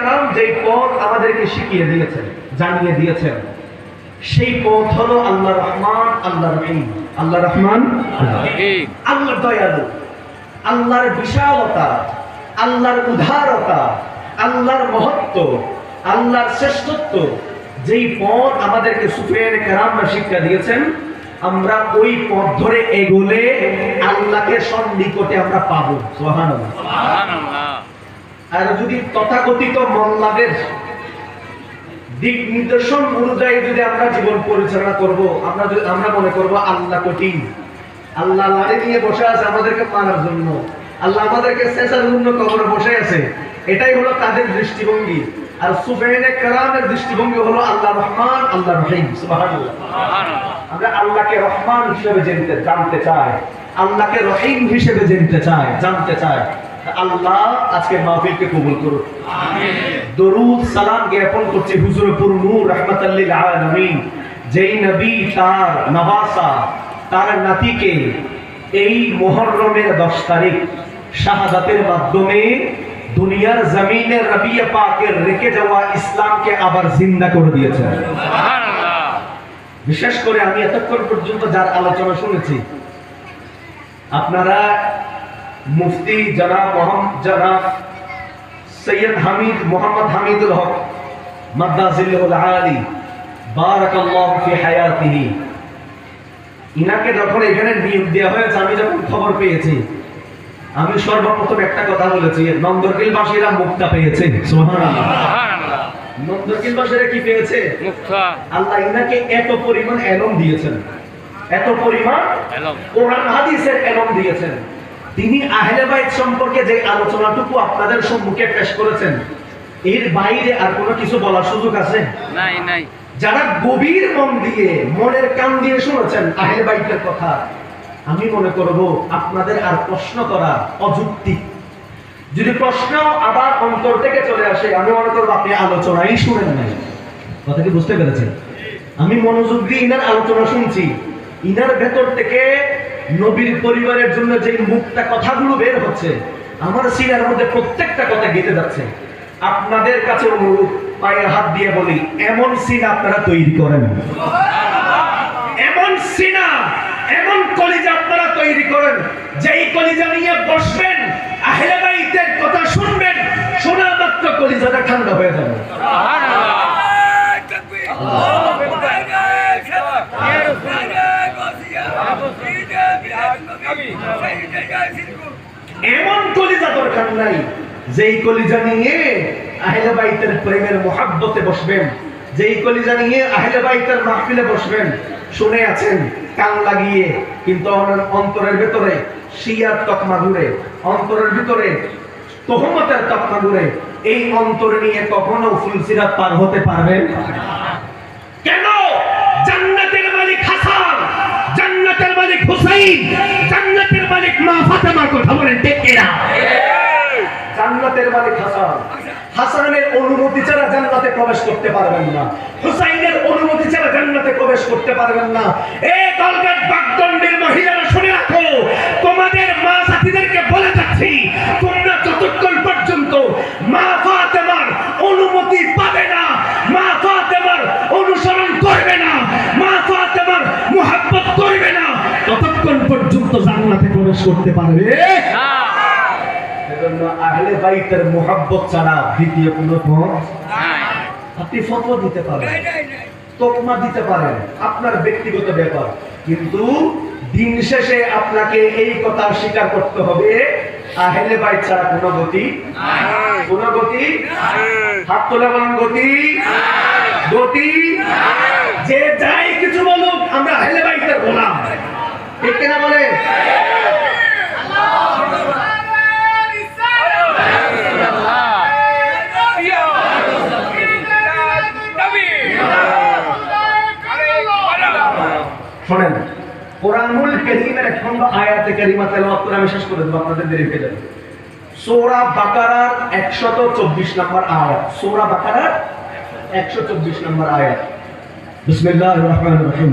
কারাম যেই পথ আমাদেরকে শিখিয়ে দিয়েছেন জানিয়ে দিয়েছেন সেই পথ হলো আল্লাহ রহমান আল্লাহ রহিম। আল্লাহ রহমান ঠিক। আল্লাহর দয়ালু। আল্লাহর বিশালতা আল্লাহর উদারতা আল্লাহর মহত্ব আল্লাহর শ্রেষ্ঠত্ব যেই পথ আমাদেরকে সুফের কেরামরা শিক্ষা দিয়েছেন আমরা ওই পথ ধরে এগোলে আল্লাহকে সন্নিকটে আমরা পাবো। সুবহানাল্লাহ। আর যদি তথাকথিত মোল্লাদের দিক নির্দেশন অনুযায়ী যদি আমরা জীবন পরিচালনা করব, আমরা যদি আমরা মনে করব আল্লাহ কঠিন। আল্লাহ লাড়ি নিয়ে বসে আছে, আমাদেরকে মারার জন্য। আল্লাহ আমাদেরকে শেষার জন্য কবরে বসে আছে। এটাই হলো তাদের দৃষ্টিভঙ্গি। আর সুফেনে কালামের দৃষ্টিভঙ্গি হলো আল্লাহ রহমান, আল্লাহ রহিম। আমরা আল্লাহকে রহমান হিসেবে জানতে চাই। আল্লাহকে রহিম হিসেবে জানতে চাই জানতে চাই। আল্লাহ আজকে মাহফিলকে কবুল করুন দরুদ সালাম জ্ঞাপন করছে হুজুরপুর নূর আলামিন। যেই নবী তার নবাসা তার নাতিকে এই মুহররমের দশ তারিখ শাহাদাতের মাধ্যমে দুনিয়ার জমিনে রবিয়া পাকের রেখে যাওয়া ইসলামকে আবার জিন্দা করে দিয়েছেন বিশেষ করে আমি এতক্ষণ পর্যন্ত যার আলোচনা শুনেছি, আপনারা মুফতি জনাব মোহাম্মদ জনাব সৈয়দ হামিদ মোহাম্মদ হামিদুল হক মাদ্দাজিল্লাহুল আলী বারাকাল্লাহু ফি হায়াতিহি। ইনাকে যখন এখানে নিয়োগ দেওয়া হয়েছে আমি যখন খবর পেয়েছি আমি সর্বপ্রথম একটা কথা বলেছি নন্দরকিলবাসীরা মুক্তা পেয়েছে। কি পেয়েছে? আল্লাহ ইনাকে এত পরিমাণ এলম দিয়েছেন। এত পরিমাণ কোরআন হাদিসের এলম দিয়েছেন। তিনি আহলে বাইত সম্পর্কে যে আলোচনাটুকু আপনাদের সম্মুখে পেশ করেছেন এর বাইরে আর কোনো কিছু বলার সুযোগ আছে? নাই নাই। যারা গভীর মন দিয়ে মনের কান দিয়ে শুনেছেন আহলে বাইতের কথা আমি মনে করব আপনাদের আর প্রশ্ন করা অযুক্তি। যদি প্রশ্ন আবার অন্তর থেকে চলে আসে আমি মনে করব আপনি আলোচনাই শুনেন নাই। কথা কি বুঝতে পেরেছেন? আমি মনোযোগ দিয়ে ইনার আলোচনা শুনছি। ইনার ভেতর থেকে নবীর পরিবারের জন্য যে মুক্তা কথাগুলো বের হচ্ছে আমার সিনার মধ্যে প্রত্যেকটা কথা গেতে যাচ্ছে। আপনাদের কাছে অনুরোধ পায়ে হাত দিয়ে বলি এমন সিন আপনারা তৈরি করেন। এমন সিনা এমন কলিজা আপনারা তৈরি করেন যেই কলিজা নিয়ে বসবেন আহলে বাইতের কথা শুনবেন শোনা মাত্র কলিজাটা ঠান্ডা হয়ে যাবে সুবহানাল্লাহ এমন কলিজা দরকার নাই, যেই কলিজা নিয়ে আহলে বাইতের প্রেমের মোহাব্বতে বসবেন, যেই কলিজা নিয়ে আহলে বাইতের মাহফিলে বসবেন। শুনে আছেন, কান লাগিয়ে, কিন্তু আমার অন্তরের ভেতরে, শিয়ার তকমা ঘুরে অন্তরের ভিতরে, তহমতের তকমা ঘুরে এই অন্তর নিয়ে কখনো ফুলসিরাত পার হতে পারবেন কেন? হুসাইন, জান্নাতের মালিক মা ফাতেমার কথা বলেন, ঠিক কিনা? জান্নাতের মালিক হাসান। হাসানের অনুমতি ছাড়া জান্নাতে প্রবেশ করতে পারবেন না। হুসাইনের অনুমতি ছাড়া জান্নাতে প্রবেশ করতে পারবেন না। এ দলগত বাগদণ্ডের মহিলারা শুনে রাখো, তোমাদের মা সাথীদেরকে বলে যাচ্ছি তোমরা যতক্ষণ পর্যন্ত মা ফাতেমার অনুমতি পাবে না মা ফাতেমার অনুসরণ করবে না মা ফাতেমার মুহাব্বত করবে না ততক্ষণ পর্যন্ত জান্নাতে প্রবেশ করতে পারবে এজন্য আহলে বাইতের মুহাব্বত ছাড়া দ্বিতীয় কোনো পথ আপনি ফতোয়া দিতে পারেন। তকমা দিতে পারেন। আপনার ব্যক্তিগত ব্যাপার। কিন্তু দিন শেষে আপনাকে এই কথা স্বীকার করতে হবে আহলে বাইত ছাড়া কোনো গতি কোনো গতি হাত তোলা গতি গতি যে যাই কিছু বলুক আমরা আহলে বাইতের গোলাম ঠিক কিনা বলে? শোনেন, কোরআনুল কারীমের এক খন্ড আয়াতে কারিমা তেলাওয়াত করে আমি শেষ করে দেব, আপনাদের দেরি হয়ে যাবে। সূরা বাকারার 124 নম্বর আয়াত। সূরা বাকারার 124 নম্বর আয়াত। বিসমিল্লাহির রহমানির রহিম।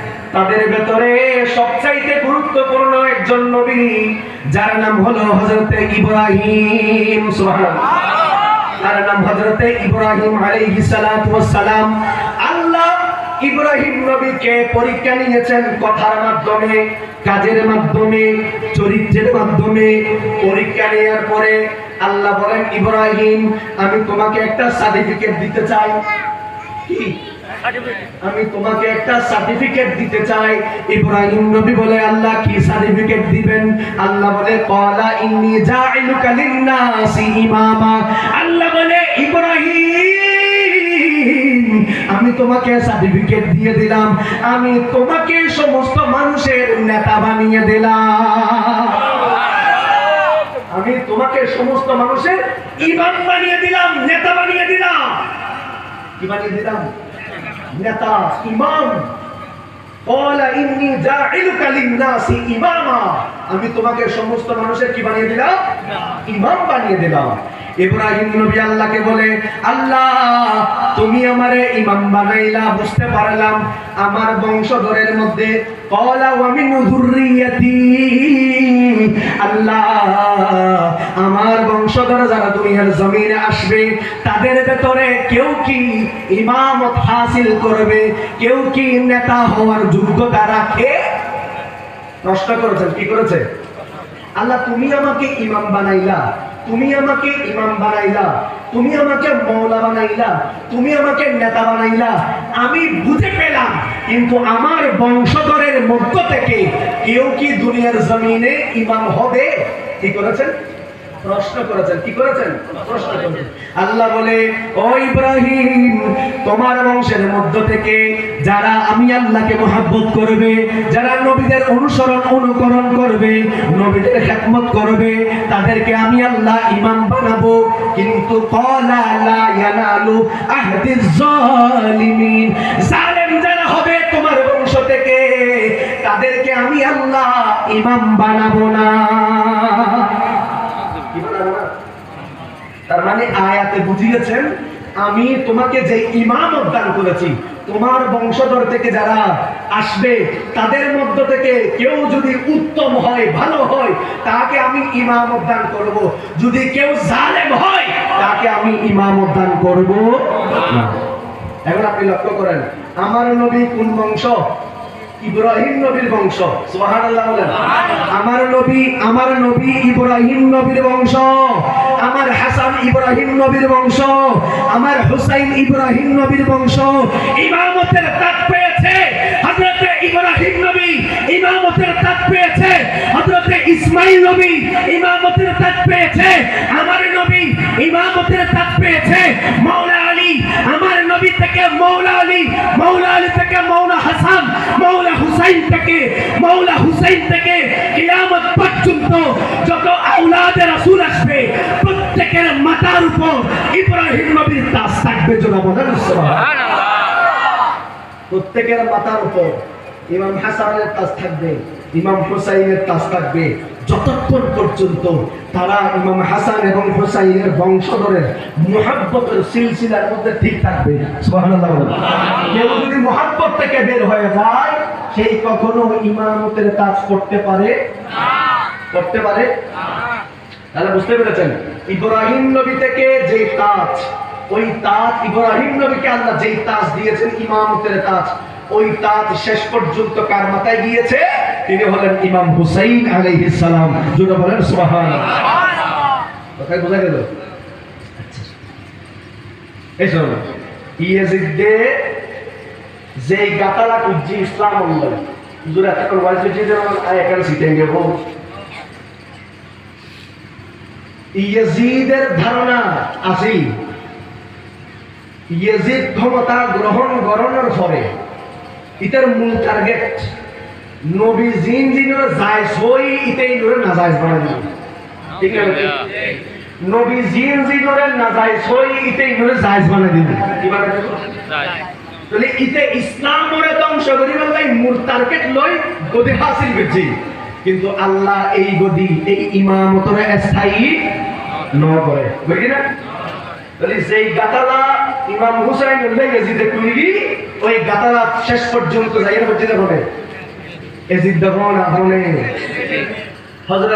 তাদের ভেতরে সবচাইতে গুরুত্বপূর্ণ একজন নবী, যার নাম হলো হযরতে ইব্রাহিম। তার নাম হযরতে ইব্রাহিম সালাম। আল্লাহ ইব্রাহিম নবীকে পরীক্ষা নিয়েছেন কথার মাধ্যমে, কাজের মাধ্যমে, চরিত্রের মাধ্যমে। পরীক্ষা নেওয়ার পরে আল্লাহ বলেন, ইব্রাহিম, আমি তোমাকে একটা সার্টিফিকেট দিতে চাই। কি? আমি তোমাকে একটা সার্টিফিকেট দিতে চাই। ইব্রাহিম নবী বলে, আল্লাহ কি সার্টিফিকেট দিবেন? আল্লাহ বলে, ক্বালা ইন্নী জাইলুকা লিন-নাসি ইমামা। আল্লাহ বলে, ইব্রাহিম, আমি তোমাকে সার্টিফিকেট দিয়ে দিলাম। আমি তোমাকে সমস্ত মানুষের নেতা বানিয়ে দিলাম। আমি তোমাকে সমস্ত মানুষের ইমাম বানিয়ে দিলাম, নেতা বানিয়ে দিলাম। কি বানিয়ে দিলাম? নেতা বানিয়ে দিলাম? ইমাম ইব্রাহিম নবী আল্লাহকে বলে আল্লাহ তুমি আমারে ইমাম বানাইলা বুঝতে পারলাম। আমার বংশধরের মধ্যে কলা আমি নুধুরিয়াতি আল্লাহ, আমার বংশধর যারা দুনিয়ার জমিনে আসবে, তাদের ভেতরে কেউ কি ইমামত হাসিল করবে? কেউ কি নেতা হওয়ার যোগ্যতা রাখে? প্রশ্ন করেছেন, কি করেছে? আল্লাহ, তুমি আমাকে ইমাম বানাইলা, তুমি আমাকে ইমাম বানাইলা, তুমি আমাকে মৌলা বানাইলা, তুমি আমাকে নেতা বানাইলা, আমি বুঝে পেলাম কিন্তু আমার বংশধরের মধ্য থেকে কেউ কি দুনিয়ার জমিনে ইমাম হবে? কি করেছেন? আল্লাহ বলে তোমার বংশের থেকে যারা আমি আল্লাহকে মহাব্বত করবে, যারা নবীদের অনুসরণ করবে, নবীদের করবে, তাদেরকে আমি আল্লাহ ইমাম বানাবো। কিন্তু ক্বালা লা ইয়ানালু আহদিজ জালিমিন জালেম হবে তোমার বংশ থেকে, তাদেরকে আমি আল্লাহ ইমাম বানাবো না? তার মানে আয়াতে বুঝিয়েছেন আমি তোমাকে যে ইমাম দান করেছি, তোমার বংশধর থেকে যারা আসবে, তাদের মধ্য থেকে কেউ যদি উত্তম হয়, ভালো হয়, তাকে আমি ইমাম দান করব। যদি কেউ জালেম হয়, তাকে আমি ইমাম দান করব এখন আপনি লক্ষ্য করেন, আমার নবী কোন বংশ? ইব্রাহিম নবীর বংশ। সুবহানাল্লাহ বলেন। আমার নবী, আমার নবী ইব্রাহিম নবীর বংশ, আমার হাসান ইব্রাহিম নবীর বংশ, আমার হুসাইন ইব্রাহিম নবীর বংশ। ইমামতের তাক পেয়েছে হযরতে ইব্রাহিম নবী, ইমামতের তাক পেয়েছে হযরতে ইসমাইল নবী, ইমামতের তাক পেয়েছে আমার নবী, ইমামতের তাক পেয়েছে মাওলা আলী, আমার নবী থেকে মৌলা আলী মৌলা আলী থেকে মৌলা হাসান মৌলা হুসাইন থেকে মৌলা হুসাইন থেকে কিয়ামত পর্যন্ত যত আউলাদে রাসূল আসবে, প্রত্যেকের মাথার উপর ইব্রাহিম নবীর তাজ থাকবে জোরা বলেন প্রত্যেকের মাথার উপর ইমাম হাসানের তাজ থাকবে, ইমাম হুসাইনের তাজ থাকবে। যতক্ষণ পর্যন্ত তারা ইমাম হাসান এবং হুসাইনের বংশধরের মোহাব্বতের সিলসিলার মধ্যে ঠিক থাকবে কেউ যদি মোহাব্বত থেকে বের হয়ে যায়, সেই কখনো ইমামতের কাজ করতে পারে করতে পারে? তাহলে বুঝতে পেরেছেন? ইব্রাহিম নবী থেকে যে তাজ, ওই তাজ ইব্রাহিম নবীকে আল্লাহ যেই তাজ দিয়েছেন, ইমামতের তাজ, ওই তাজ শেষ পর্যন্ত কার মাথায় গিয়েছে? তিনি হলেন ইমাম হুসাইন আলাইহিস সালাম। যেটা বলেন, সুবহানাল্লাহ। কথাই বোঝা গেল? আচ্ছা। এই শোনো, ইয়েজিদে যে গাতালা কুজি ইসলাম অঙ্গল হুজুর এতক্ষণ ওয়াজ হচ্ছে যে এখানে সিটেন গেব ইয়েজিদের ধারণা আছে ইয়েজিদ ক্ষমতা গ্রহণ ইতার মূল টার্গেট নবী জিন জিনের জায়জ হই ইতে ইনুরে না বানাই ঠিক নবী জিন জিনরে না যায় সই ইতে ইনরে জায়েজ বানাই দিন কি বানাই দিল যাই তাহলে ইতে ইসলাম মরে ধ্বংস করি মূর টার্গেট লই গদি হাসিল করছি কিন্তু আল্লাহ এই গদি, এই ইমামতরে স্থায়ী ন করে। বুঝলি না? তাহলে যেই গাতালা ইমাম হুসাইন এজিদে কুইরি ওই গাতালা শেষ পর্যন্ত যাইয়ের হচ্ছে হবে এজিদ দেখুন আপনি হজরত